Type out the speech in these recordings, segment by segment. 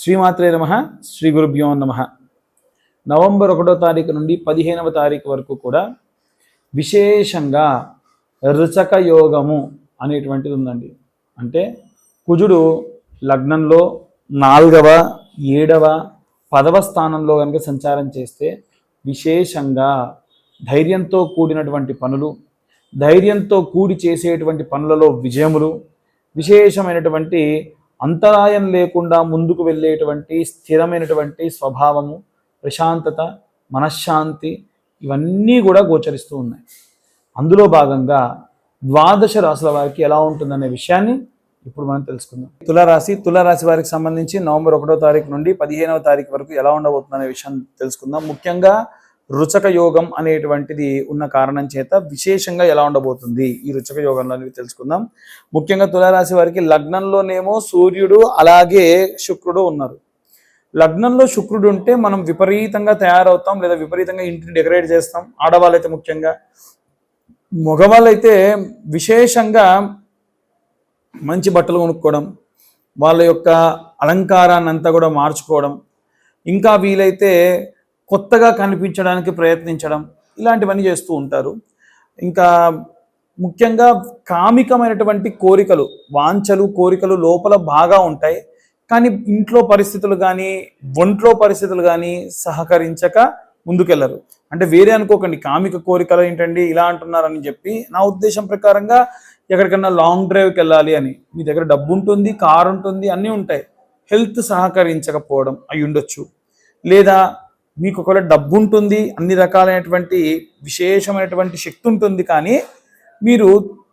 శ్రీమాత్రే నమ శ్రీ గురుభ్యో నమ. నవంబర్ ఒకటో తారీఖు నుండి పదిహేనవ తారీఖు వరకు కూడా విశేషంగా రుచక యోగము అనేటువంటిది ఉందండి. అంటే కుజుడు లగ్నంలో నాలుగవ ఏడవ పదవ స్థానంలో కనుక సంచారం చేస్తే విశేషంగా ధైర్యంతో కూడినటువంటి పనులు ధైర్యంతో కూడి చేసేటువంటి పనులలో విజయములు విశేషమైనటువంటి అంతరాయం లేకుండా ముందుకు వెళ్ళేటువంటి స్థిరమైనటువంటి స్వభావము ప్రశాంతత మనశ్శాంతి ఇవన్నీ కూడా గోచరిస్తూ ఉన్నాయి. అందులో భాగంగా ద్వాదశ రాశుల వారికి ఎలా ఉంటుందనే విషయాన్ని ఇప్పుడు మనం తెలుసుకుందాం. తులారాశి తులారాశి వారికి సంబంధించి నవంబర్ ఒకటో తారీఖు నుండి పదిహేనవ తారీఖు వరకు ఎలా ఉండబోతుందనే విషయాన్ని తెలుసుకుందాం. ముఖ్యంగా రుచక యోగం అనేటువంటిది ఉన్న కారణం చేత విశేషంగా ఎలా ఉండబోతుంది? ఈ రుచక యోగంలో అనేది తెలుసుకుందాం. ముఖ్యంగా తులారాశి వారికి లగ్నంలోనేమో సూర్యుడు అలాగే శుక్రుడు ఉన్నారు. లగ్నంలో శుక్రుడు ఉంటే మనం విపరీతంగా తయారవుతాం లేదా విపరీతంగా ఇంటిని డెకరేట్ చేస్తాం. ఆడవాళ్ళైతే ముఖ్యంగా. మగవాళ్ళైతే విశేషంగా మంచి బట్టలు కొనుక్కోవడం వాళ్ళ యొక్క అలంకారాన్ని అంతా కూడా మార్చుకోవడం. ఇంకా వీలైతే కొత్తగా కనిపించడానికి ప్రయత్నించడం ఇలాంటివన్నీ చేస్తూ ఉంటారు. ఇంకా ముఖ్యంగా కామికమైనటువంటి కోరికలు వాంఛలు కోరికలు లోపల బాగా ఉంటాయి. కానీ ఇంట్లో పరిస్థితులు కానీ ఒంట్లో పరిస్థితులు కానీ సహకరించక ముందుకెళ్ళరు అంటే వేరే అనుకోకండి కామిక కోరికలు ఏంటండి ఇలా అంటున్నారని చెప్పి నా ఉద్దేశం ప్రకారంగా ఎక్కడికన్నా లాంగ్ డ్రైవ్కి వెళ్ళాలి అని మీ దగ్గర డబ్బు ఉంటుంది కారు ఉంటుంది అన్నీ ఉంటాయి. హెల్త్ సహకరించకపోవడం అయి ఉండొచ్చు లేదా మీకు ఒకవేళ డబ్బు ఉంటుంది అన్ని రకాలైనటువంటి విశేషమైనటువంటి శక్తి ఉంటుంది కానీ మీరు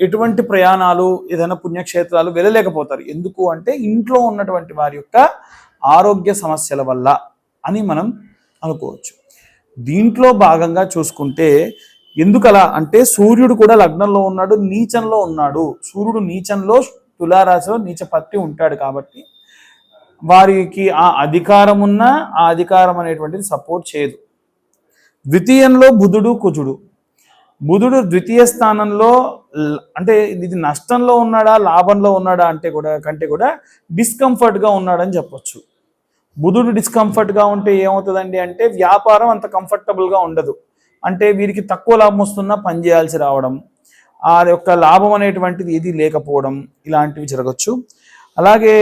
ఎటువంటి ప్రయాణాలు ఏదైనా పుణ్యక్షేత్రాలు వెళ్ళలేకపోతారు. ఎందుకు అంటే ఇంట్లో ఉన్నటువంటి వారి యొక్క ఆరోగ్య సమస్యల వల్ల అని మనం అనుకోవచ్చు. దీంట్లో భాగంగా చూసుకుంటే ఎందుకలా అంటే సూర్యుడు కూడా లగ్నంలో ఉన్నాడు నీచంలో ఉన్నాడు. సూర్యుడు నీచంలో తులారాశిలో నీచ పత్తి ఉంటాడు కాబట్టి వారికి ఆ అధికారం ఉన్నా ఆ అధికారం అనేటువంటిది సపోర్ట్ చేయదు. ద్వితీయంలో బుధుడు కుజుడు. బుధుడు ద్వితీయ స్థానంలో అంటే ఇది నష్టంలో ఉన్నాడా లాభంలో ఉన్నాడా అంటే కూడా కంటే కూడా డిస్కంఫర్ట్గా ఉన్నాడని చెప్పొచ్చు. బుధుడు డిస్కంఫర్ట్గా ఉంటే ఏమవుతుందండి అంటే వ్యాపారం అంత కంఫర్టబుల్గా ఉండదు. అంటే వీరికి తక్కువ లాభం వస్తున్నా పని చేయాల్సి రావడం ఆ యొక్క లాభం అనేటువంటిది ఏది లేకపోవడం ఇలాంటివి జరగచ్చు. అలాగే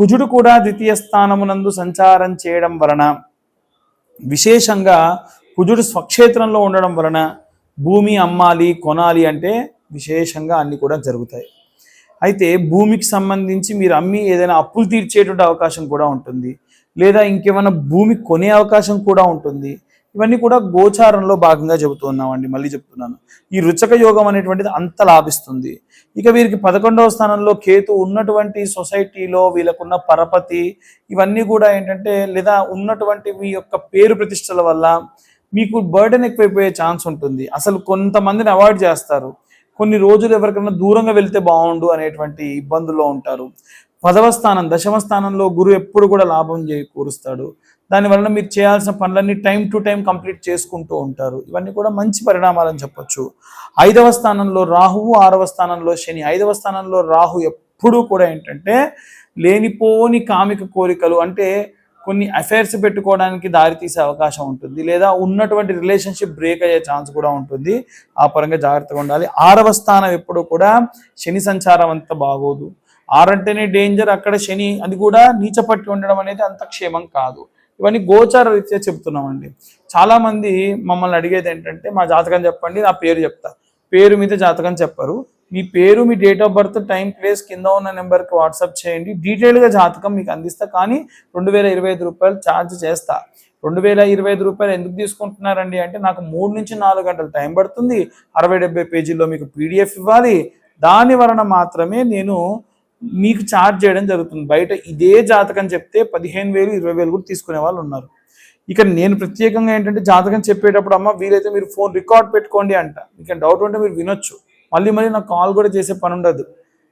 కుజుడు కూడా ద్వితీయ స్థానమునందు సంచారం చేయడం వలన విశేషంగా కుజుడు స్వక్షేత్రంలో ఉండడం వలన భూమి అమ్మాలి కొనాలి అంటే విశేషంగా అన్ని కూడా జరుగుతాయి. అయితే భూమికి సంబంధించి మీరు అమ్మి ఏదైనా అప్పులు తీర్చేటువంటి అవకాశం కూడా ఉంటుంది. లేదా ఇంకేమైనా భూమి కొనే అవకాశం కూడా ఉంటుంది. ఇవన్నీ కూడా గోచారంలో భాగంగా చెబుతున్నామండి మళ్ళీ చెప్తున్నాను. ఈ రుచక యోగం అనేటువంటిది అంత లాభిస్తుంది. ఇక వీరికి పదకొండవ స్థానంలో కేతు ఉన్నటువంటి సొసైటీలో వీళ్ళకున్న పరపతి ఇవన్నీ కూడా ఏంటంటే లేదా ఉన్నటువంటి మీ యొక్క పేరు ప్రతిష్టల వల్ల మీకు బర్డెన్ ఎక్కువైపోయే ఛాన్స్ ఉంటుంది. అసలు కొంతమందిని అవాయిడ్ చేస్తారు. కొన్ని రోజులు ఎవరికైనా దూరంగా వెళ్తే బాగుండు అనేటువంటి ఇబ్బందుల్లో ఉంటారు. పదవ స్థానం దశమ స్థానంలో గురువు ఎప్పుడు కూడా లాభం చేకూరుస్తాడు. దానివలన మీరు చేయాల్సిన పనులన్నీ టైం టు టైం కంప్లీట్ చేసుకుంటూ ఉంటారు. ఇవన్నీ కూడా మంచి పరిణామాలని చెప్పొచ్చు. ఐదవ స్థానంలో రాహువు ఆరవ స్థానంలో శని. ఐదవ స్థానంలో రాహు ఎప్పుడూ కూడా ఏంటంటే లేనిపోని కామిక కోరికలు అంటే కొన్ని అఫైర్స్ పెట్టుకోవడానికి దారి తీసే అవకాశం ఉంటుంది. లేదా ఉన్నటువంటి రిలేషన్షిప్ బ్రేక్ అయ్యే ఛాన్స్ కూడా ఉంటుంది. ఆ పరంగా జాగ్రత్తగా ఉండాలి. ఆరవ స్థానం ఎప్పుడు కూడా శని సంచారం అంత బాగోదు. ఆరంటేనే డేంజర్ అక్కడ శని. అది కూడా నీచపట్టి ఉండడం అనేది అంత క్షేమం కాదు. ఇవన్నీ గోచార రీత్యా చెప్తున్నామండి చాలామంది మమ్మల్ని అడిగేది ఏంటంటే మా జాతకం చెప్పండి నా పేరు చెప్తా. పేరు మీద జాతకం చెప్పరు. మీ పేరు మీ date of birth time place కింద ఉన్న నెంబర్కి వాట్సాప్ చేయండి. డీటెయిల్గా జాతకం మీకు అందిస్తా కానీ రెండు వేల ఇరవై ఐదు రూపాయలు ఛార్జ్ చేస్తా. రెండు వేల ఇరవై ఐదు రూపాయలు ఎందుకు తీసుకుంటున్నారండి అంటే నాకు మూడు నుంచి నాలుగు గంటలు టైం పడుతుంది. అరవై డెబ్బై పేజీల్లో మీకు పీడిఎఫ్ ఇవ్వాలి. దాని వలన మాత్రమే నేను మీకు ఛార్జ్ చేయడం జరుగుతుంది. బయట ఇదే జాతకం చెప్తే పదిహేను వేలు ఇరవై వేలు కూడా తీసుకునే వాళ్ళు ఉన్నారు. ఇక నేను ప్రత్యేకంగా ఏంటంటే జాతకం చెప్పేటప్పుడు అమ్మ వీలైతే మీరు ఫోన్ రికార్డ్ పెట్టుకోండి అంట. మీకు డౌట్ ఉంటే మీరు వినొచ్చు. మళ్ళీ మళ్ళీ నాకు కాల్ కూడా చేసే పని ఉండదు.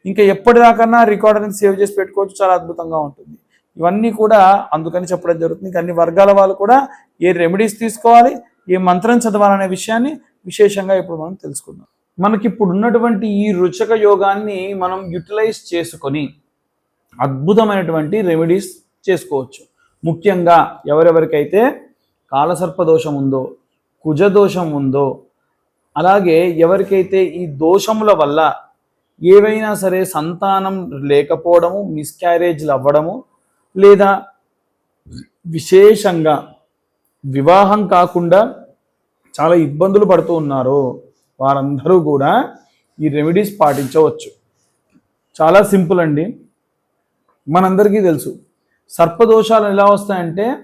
ఇంకా ఎప్పటిదాకన్నా రికార్డ్ అనేది సేవ్ చేసి పెట్టుకోవచ్చు. చాలా అద్భుతంగా ఉంటుంది. ఇవన్నీ కూడా అందుకని చెప్పడం జరుగుతుంది. ఇంకా అన్ని వర్గాల వాళ్ళు కూడా ఏ రెమెడీస్ తీసుకోవాలి ఏ మంత్రం చదవాలనే విషయాన్ని విశేషంగా ఇప్పుడు మనం తెలుసుకుందాం. మనకిప్పుడు ఉన్నటువంటి ఈ రుచక యోగాన్ని మనం యూటిలైజ్ చేసుకొని అద్భుతమైనటువంటి రెమెడీస్ చేసుకోవచ్చు. ముఖ్యంగా ఎవరెవరికైతే కాలసర్ప దోషం ఉందో కుజ దోషం ఉందో అలాగే ఎవరికైతే ఈ దోషముల వల్ల ఏవైనా సరే సంతానం లేకపోవడము మిస్క్యారేజ్లు అవ్వడము లేదా విశేషంగా వివాహం కాకుండా చాలా ఇబ్బందులు పడుతూ ఉన్నారు వారందరూ కూడా ఈ రెమెడీస్ పాటించవచ్చు. చాలా సింపుల్ అండి. మనందరికీ తెలుసు. సర్పదోషాలు ఎలా వస్తాయంటే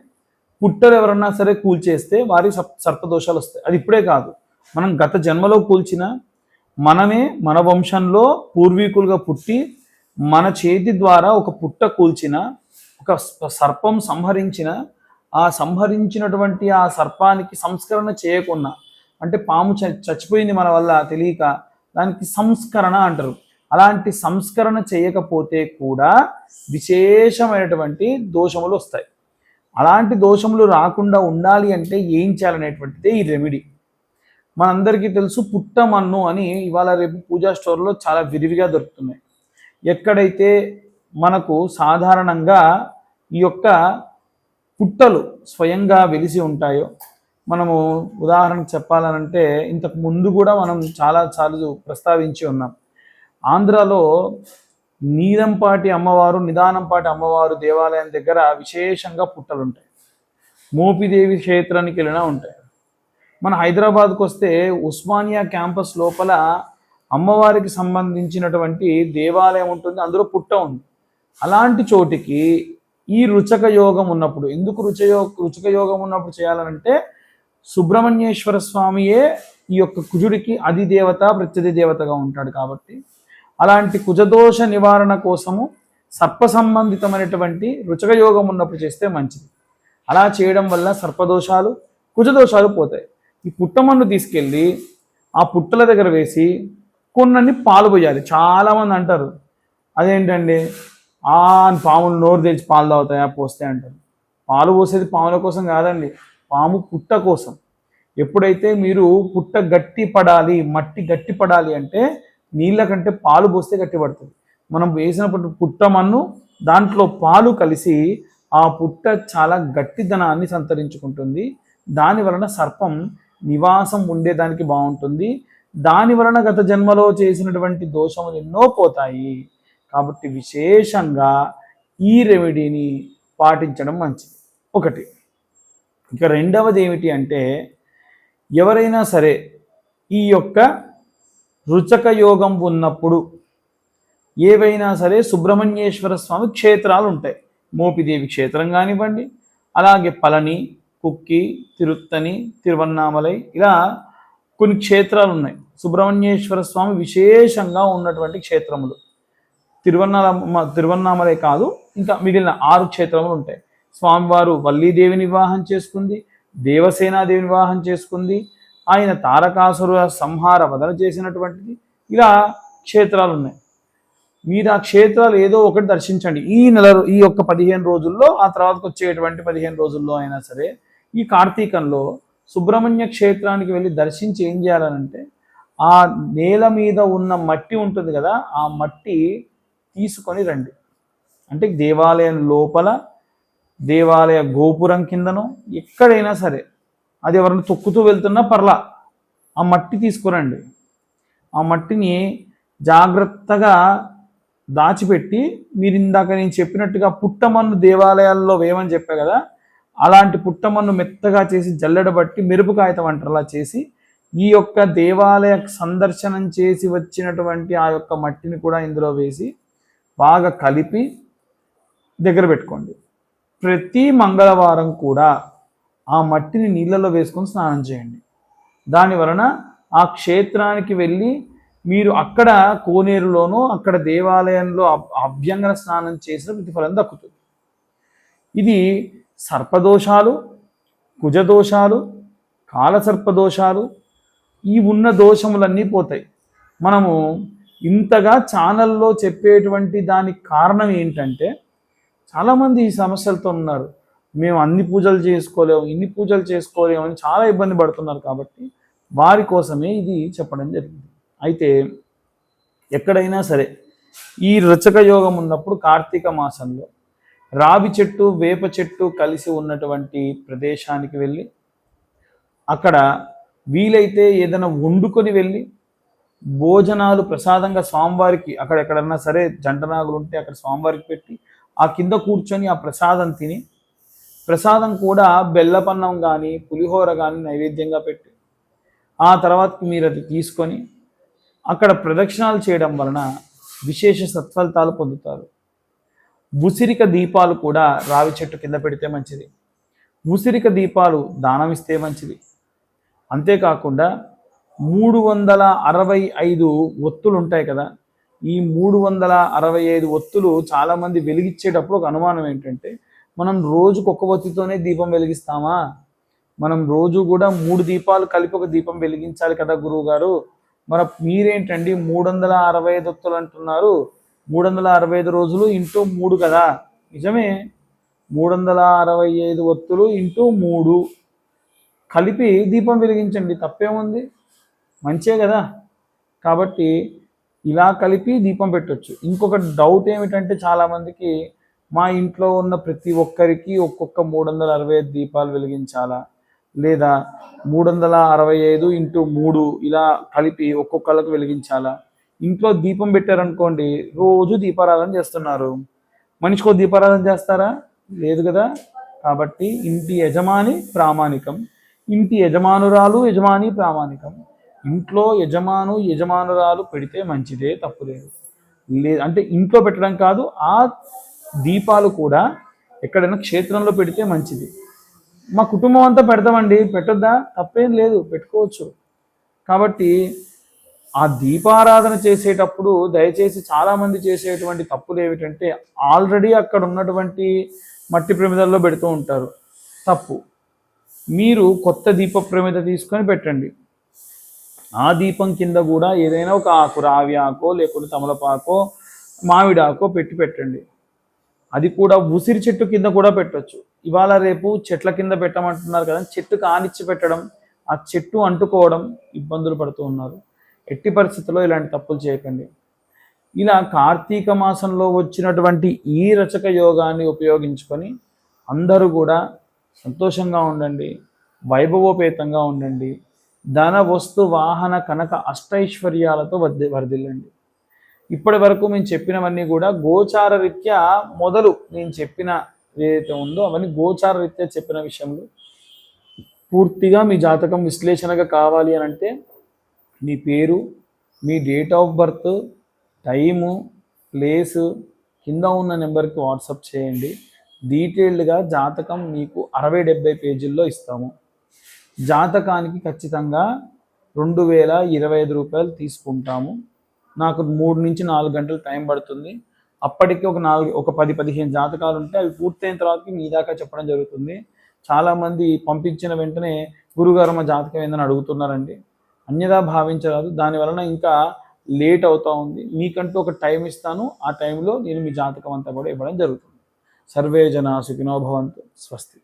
పుట్టలు ఎవరన్నా సరే కూల్చేస్తే వారి సప్- సర్పదోషాలు వస్తాయి. అది ఇప్పుడే కాదు. మనం గత జన్మలో కూల్చిన మనమే మన వంశంలో పూర్వీకులుగా పుట్టి మన చేతి ద్వారా ఒక పుట్ట కూల్చిన ఒక సర్పం సంహరించిన ఆ సంహరించినటువంటి ఆ సర్పానికి సంస్కరణ చేయకుండా అంటే పాము చ- చచ్చిపోయింది మన వల్ల తెలియక దానికి సంస్కరణ అంటారు. అలాంటి సంస్కరణ చేయకపోతే కూడా విశేషమైనటువంటి దోషములు వస్తాయి. అలాంటి దోషములు రాకుండా ఉండాలి అంటే ఏం చేయాలనేటువంటిదే ఈ రెమెడీ మనందరికీ తెలుసు పుట్టమన్ను అని ఇవాళ రేపు పూజా స్టోర్లో చాలా విరివిగా దొరుకుతున్నాయి. ఎక్కడైతే మనకు సాధారణంగా ఈ యొక్క పుట్టలు స్వయంగా వెలిసి ఉంటాయో మనము ఉదాహరణకు చెప్పాలనంటే ఇంతకు ముందు కూడా మనం చాలా చాలు ప్రస్తావించి ఉన్నాం. ఆంధ్రాలో నీలంపాటి అమ్మవారు నిదానంపాటి అమ్మవారు దేవాలయం దగ్గర విశేషంగా పుట్టలు ఉంటాయి మోపిదేవి క్షేత్రానికి వెళ్ళినా ఉంటాయి. మన హైదరాబాద్కు వస్తే ఉస్మానియా క్యాంపస్ లోపల అమ్మవారికి సంబంధించినటువంటి దేవాలయం ఉంటుంది అందులో పుట్ట ఉంది. అలాంటి చోటికి ఈ రుచక యోగం ఉన్నప్పుడు ఎందుకు రుచయో రుచక యోగం ఉన్నప్పుడు చేయాలనంటే సుబ్రహ్మణ్యేశ్వర స్వామియే ఈ యొక్క కుజుడికి అధిదేవత ప్రత్యధి దేవతగా ఉంటాడు కాబట్టి అలాంటి కుజదోష నివారణ కోసము సర్ప సంబంధితమైనటువంటి రుచక యోగం ఉన్నప్పుడు చేస్తే మంచిది. అలా చేయడం వల్ల సర్పదోషాలు కుజదోషాలు పోతాయి. ఈ పుట్టమన్ను తీసుకెళ్ళి ఆ పుట్టల దగ్గర వేసి కొన్నన్ని పాలు పోయాలి. చాలామంది అంటారు అదేంటండి? ఆ పాములు నోరు తెచ్చి పాలు తాగుతాయా? పోస్తే అంటారు పాలు పోసేది పాముల కోసం కాదండి. పాము పుట్ట కోసం. ఎప్పుడైతే మీరు పుట్ట గట్టి పడాలి మట్టి గట్టి పడాలి అంటే నీళ్ళ కంటే పాలు పోస్తే గట్టి పడుతుంది. మనం వేసినప్పుడు పుట్టమన్ను దాంట్లో పాలు కలిసి ఆ పుట్ట చాలా గట్టిదనాన్ని సంతరించుకుంటుంది. దాని వలన సర్పం నివాసం ఉండేదానికి బాగుంటుంది. దాని వలన గత జన్మలో చేసినటువంటి దోషములు ఎన్నో పోతాయి. కాబట్టి విశేషంగా ఈ రెమెడీని పాటించడం మంచిది. ఒకటి ఇక రెండవది ఏమిటి అంటే ఎవరైనా సరే ఈ యొక్క రుచక యోగం ఉన్నప్పుడు ఏవైనా సరే సుబ్రహ్మణ్యేశ్వర స్వామి క్షేత్రాలు ఉంటాయి మోపిదేవి క్షేత్రం కానివ్వండి అలాగే పళని కుక్కి తిరుత్తని తిరువన్నామలై ఇలా కొన్ని క్షేత్రాలు ఉన్నాయి సుబ్రహ్మణ్యేశ్వర స్వామి విశేషంగా ఉన్నటువంటి క్షేత్రములు. తిరువన్నామ తిరువన్నామలై కాదు ఇంకా మిగిలిన ఆరు క్షేత్రములు ఉంటాయి స్వామివారు వల్లీదేవిని వివాహం చేసుకుంది దేవసేనాదేవిని వివాహం చేసుకుంది ఆయన తారకాసుర సంహార వదన చేసినటువంటిది. ఇలా క్షేత్రాలు ఉన్నాయి మీరు ఆ క్షేత్రాలు ఏదో ఒకటి దర్శించండి. ఈ నెల ఈ యొక్క పదిహేను రోజుల్లో ఆ తర్వాతకు వచ్చేటువంటి పదిహేను రోజుల్లో అయినా సరే ఈ కార్తీకంలో సుబ్రహ్మణ్య క్షేత్రానికి వెళ్ళి దర్శించి ఏం చేయాలనంటే ఆ నేల మీద ఉన్న మట్టి ఉంటుంది కదా ఆ మట్టి తీసుకొని రండి. అంటే దేవాలయం లోపల దేవాలయ గోపురం కిందనో ఎక్కడైనా సరే అది ఎవరిని తొక్కుతూ వెళ్తున్నా పర్లా. ఆ మట్టి తీసుకురండి. ఆ మట్టిని జాగ్రత్తగా దాచిపెట్టి మీరు ఇందాక నేను చెప్పినట్టుగా పుట్టమన్ను దేవాలయాల్లో వేయమని చెప్పా కదా అలాంటి పుట్టమన్ను మెత్తగా చేసి జల్లెడబట్టి మెరుపు కాగితం అంటారు అలా చేసి ఈ యొక్క దేవాలయ సందర్శనం చేసి వచ్చినటువంటి ఆ యొక్క మట్టిని కూడా ఇందులో వేసి బాగా కలిపి దగ్గర పెట్టుకోండి. ప్రతి మంగళవారం కూడా ఆ మట్టిని నీళ్ళలో వేసుకొని స్నానం చేయండి. దాని వలన ఆ క్షేత్రానికి వెళ్ళి మీరు అక్కడ కోనేరులోనో అక్కడ దేవాలయంలో అభ్యంగన స్నానం చేసిన ప్రతిఫలం దక్కుతుంది. ఇది సర్పదోషాలు కుజదోషాలు కాలసర్పదోషాలు ఈ ఉన్న దోషములన్నీ పోతాయి. మనము ఇంతగా ఛానల్లో చెప్పేటువంటి దానికి కారణం ఏంటంటే చాలామంది ఈ సమస్యలతో ఉన్నారు. మేము అన్ని పూజలు చేసుకోలేము ఇన్ని పూజలు చేసుకోలేము అని చాలా ఇబ్బంది పడుతున్నారు కాబట్టి వారి కోసమే ఇది చెప్పడం జరిగింది. అయితే ఎక్కడైనా సరే ఈ రచక యోగం ఉన్నప్పుడు కార్తీక మాసంలో రావి చెట్టు వేప చెట్టు కలిసి ఉన్నటువంటి ప్రదేశానికి వెళ్ళి అక్కడ వీలైతే ఏదైనా వండుకొని వెళ్ళి భోజనాలు ప్రసాదంగా స్వామివారికి అక్కడ ఎక్కడన్నా సరే జంటనాగులు ఉంటే అక్కడ స్వామివారికి పెట్టి ఆ కింద కూర్చొని ఆ ప్రసాదం తిని ప్రసాదం కూడా బెల్లపన్నం కానీ పులిహోర కానీ నైవేద్యంగా పెట్టి ఆ తర్వాత మీరు అది తీసుకొని అక్కడ ప్రదక్షిణాలు చేయడం వలన విశేష సత్ఫలితాలు పొందుతారు. ఉసిరిక దీపాలు కూడా రావి చెట్టు కింద పెడితే మంచిది. ఉసిరిక దీపాలు దానం ఇస్తే మంచిది. అంతేకాకుండా మూడు వందల అరవై ఐదు ఒత్తులు ఉంటాయి కదా ఈ మూడు వందల అరవై ఐదు ఒత్తులు చాలామంది వెలిగించేటప్పుడు ఒక అనుమానం ఏంటంటే మనం రోజుకు ఒక ఒత్తితోనే దీపం వెలిగిస్తామా? మనం రోజు కూడా మూడు దీపాలు కలిపి ఒక దీపం వెలిగించాలి కదా గురువు గారు మరి మీరేంటండి మూడు వందల అరవై ఐదు ఒత్తులు అంటున్నారు? మూడు వందల అరవై ఐదు రోజులు ఇంటూ మూడు కదా? నిజమే. మూడు వందల అరవై ఐదు ఒత్తులు ఇంటూ మూడు. కలిపి దీపం వెలిగించండి తప్పేముంది? మంచే కదా. కాబట్టి ఇలా కలిపి దీపం పెట్టొచ్చు. ఇంకొక డౌట్ ఏమిటంటే చాలామందికి మా ఇంట్లో ఉన్న ప్రతి ఒక్కరికి ఒక్కొక్క మూడు వందల అరవై ఐదు దీపాలు వెలిగించాలా? లేదా మూడు వందల అరవై ఐదు ఇంటూ మూడు ఇలా కలిపి ఒక్కొక్కళ్ళకు వెలిగించాలా? ఇంట్లో దీపం పెట్టారనుకోండి రోజు దీపారాధన చేస్తున్నారు. మనిషికో దీపారాధన చేస్తారా? లేదు కదా? కాబట్టి ఇంటి యజమాని ప్రామాణికం. ఇంటి యజమానురాలు యజమాని ప్రామాణికం. ఇంట్లో యజమాను యజమానురాలు పెడితే మంచిదే తప్పులేదు. లేదు అంటే ఇంట్లో పెట్టడం కాదు ఆ దీపాలు కూడా ఎక్కడైనా క్షేత్రంలో పెడితే మంచిది. మా కుటుంబం అంతా పెడతామండి పెట్టొద్దా? తప్పేం లేదు పెట్టుకోవచ్చు. కాబట్టి ఆ దీపారాధన చేసేటప్పుడు దయచేసి చాలామంది చేసేటువంటి తప్పులు ఏమిటంటే ఆల్రెడీ అక్కడ ఉన్నటువంటి మట్టి ప్రమిదల్లో పెడుతూ ఉంటారు. తప్పు. మీరు కొత్త దీప ప్రమిద తీసుకొని పెట్టండి. ఆ దీపం కింద కూడా ఏదైనా ఒక ఆకు రావి ఆకో లేకుంటే తమలపాకో మామిడాకో పెట్టి పెట్టండి. అది కూడా ఉసిరి చెట్టు కింద కూడా పెట్టచ్చు. ఇవాళ రేపు చెట్ల కింద పెట్టమంటున్నారు కదా చెట్టు కానిచ్చి పెట్టడం ఆ చెట్టు అంటుకోవడం ఇబ్బందులు పడుతూ ఉన్నారు. ఎట్టి పరిస్థితుల్లో ఇలాంటి తప్పులు చేయకండి. ఇలా కార్తీక మాసంలో వచ్చినటువంటి ఈ రచక యోగాన్ని ఉపయోగించుకొని అందరూ కూడా సంతోషంగా ఉండండి వైభవోపేతంగా ఉండండి. ధన వస్తు వాహన కనక అష్టైశ్వర్యాలతో వర్ది వర్ధిల్లండి. ఇప్పటి వరకు మేము చెప్పినవన్నీ కూడా గోచార రీత్యా మొదలు నేను చెప్పిన ఏదైతే ఉందో అవన్నీ గోచార రీత్యా చెప్పిన విషయంలో పూర్తిగా మీ జాతకం విశ్లేషణగా కావాలి అని అంటే మీ పేరు మీ date of birth time place కింద ఉన్న నెంబర్కి వాట్సాప్ చేయండి. డీటెయిల్డ్గా జాతకం మీకు అరవై డెబ్బై పేజీల్లో ఇస్తాము. జాతకానికి ఖచ్చితంగా రెండు వేల ఇరవై ఐదు రూపాయలు తీసుకుంటాము. నాకు మూడు నుంచి నాలుగు గంటలు టైం పడుతుంది. అప్పటికి ఒక నాలుగు ఒక పది పదిహేను జాతకాలు ఉంటే అవి పూర్తయిన తర్వాత మీ దాకా చెప్పడం జరుగుతుంది. చాలామంది పంపించిన వెంటనే గురుగారు మా జాతకం ఏందని అడుగుతున్నారండి. అన్యదా భావించరాదు. దాని వలన ఇంకా లేట్ అవుతా ఉంది. మీకంటూ ఒక టైం ఇస్తాను. ఆ టైంలో నేను మీ జాతకం అంతా కూడా ఇవ్వడం జరుగుతుంది. సర్వే జన సుఖినోభవంతు స్వస్తి.